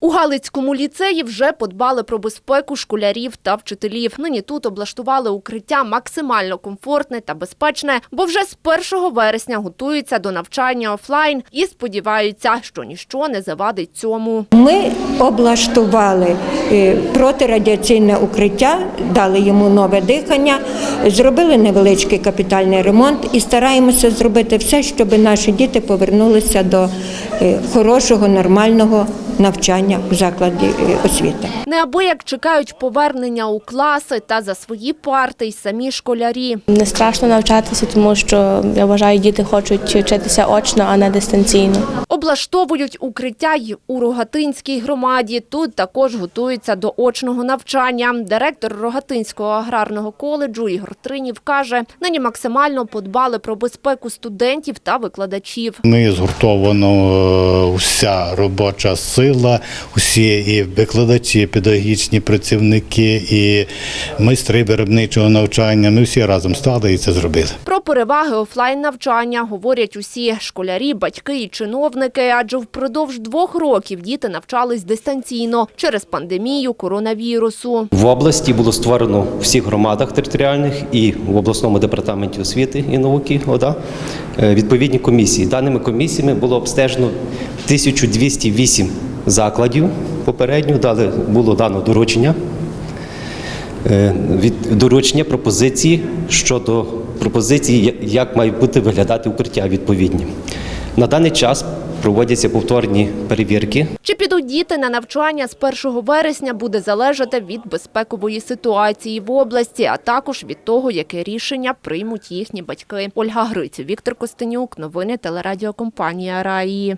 У Галицькому ліцеї вже подбали про безпеку школярів та вчителів. Нині тут облаштували укриття максимально комфортне та безпечне, бо вже з 1 вересня готуються до навчання офлайн і сподіваються, що ніщо не завадить цьому. Ми облаштували е, протирадіаційне укриття, дали йому нове дихання, зробили невеличкий капітальний ремонт і стараємося зробити все, щоб наші діти повернулися до е, хорошого, нормального навчання в закладі е, освіти. Неабияк чекають повернення у класи та за свої парти й самі школярі. Не страшно навчатися, тому що я вважаю, діти хочуть вчитися очно, а не дистанційно. Облаштовують укриття й у Рогатинській громаді. Тут також готуються до очного навчання. Директор Рогатинського аграрного коледжу Ігор Тринів каже, нині максимально подбали про безпеку студентів та викладачів. Ми згуртовано е, вся робоча сила, усі і викладачі, і педагогічні працівники, і майстри виробничого навчання. Ми всі разом стали і це зробили. Про переваги офлайн навчання говорять усі школярі, батьки і чиновники, адже впродовж двох років діти навчались дистанційно через пандемію коронавірусу. В області було створено в всіх громадах територіальних і в обласному департаменті освіти і науки ОДА е, відповідні комісії. Даними комісіями було обстежено 1208 закладів. Попередньо дали було дано доручення. е, Від доручення пропозиції щодо пропозиції, як мають бути виглядати укриття відповідні. На даний час проводяться повторні перевірки Чи підуть діти на навчання з 1 вересня буде залежати від безпекової ситуації в області, а також від того, яке рішення приймуть їхні батьки. Ольга Гриць, Віктор Костенюк, новини телерадіокомпанія Раї.